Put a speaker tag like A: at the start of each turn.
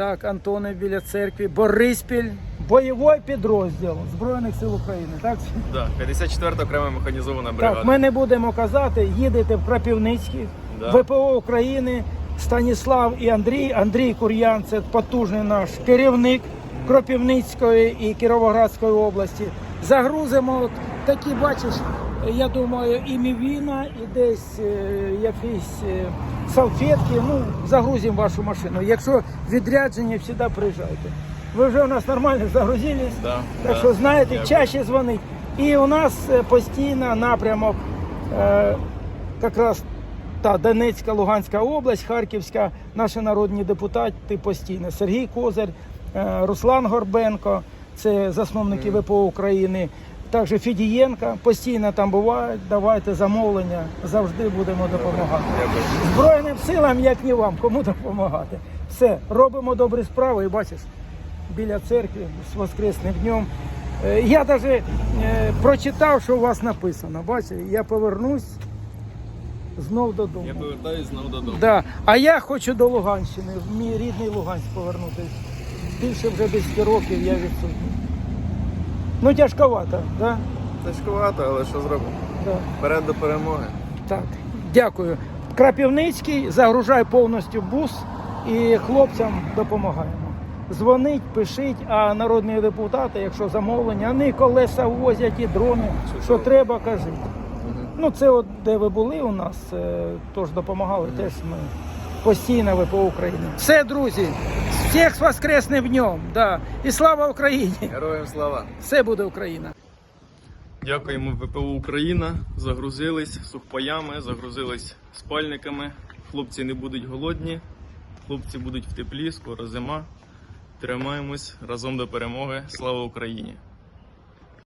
A: Так, Антоне біля церкви, Бориспіль, бойовий підрозділ Збройних сил України. Так,
B: Да, 54 окрема механізована бригада.
A: так ми не будемо казати, їдете в Крапівницький,
B: Да.
A: ВПО України, Станіслав і Андрій. Андрій Кур'ян це потужний наш керівник Кропивницької і Кіровоградської області. Загрузимо от такі, бачиш, я думаю, і мівіна, і десь е, якісь е, салфетки. Ну, загрузимо вашу машину. Якщо відрядження, завжди приїжджайте. Ви вже у нас нормально загрузились.
B: Да,
A: Так
B: да.
A: що знаєте,
B: Дякую.
A: чаще дзвонить. І у нас е, постійно напрямок е, якраз та Донецька, Луганська область, Харківська, наші народні депутати постійно. Сергій Козир, е, Руслан Горбенко, це засновники ВПО України. Також Фідієнка постійно там бувають. Давайте замовлення, завжди будемо допомагати. Збройним силам, як ні вам, кому допомагати. Все, робимо добрі справи і бачиш, біля церкви з Воскресним днем. Е, Я навіть прочитав, що у вас написано. Бачите, я повернусь знов додому.
B: Я повертаюсь знову додому.
A: Да. А я хочу до Луганщини, в мій рідний Луганськ повернутися. Більше вже 10 років я відсутній. Ну, тяжковато, да?
B: Тяжкувато, але що зробимо?
A: Да.
B: Вперед до перемоги.
A: Так, дякую. Крапівницький, загружай повністю бус і хлопцям допомагаємо. Дзвонить, пишіть, а народні депутати, якщо замовлення, вони колеса возять і дрони. Що треба, кажіть. Ну, це от де ви були у нас, е, теж допомагали, теж ми постійно ВПО України. Все, друзі, всіх з Воскресним днем. Да. І слава Україні!
B: Героям слава!
A: Все буде Україна!
B: Дякуємо ВПУ Україна. Загрузились сухпаями, загрузились спальниками. Хлопці не будуть голодні, хлопці будуть в теплі, скоро зима. Тримаємось разом до перемоги. Слава Україні!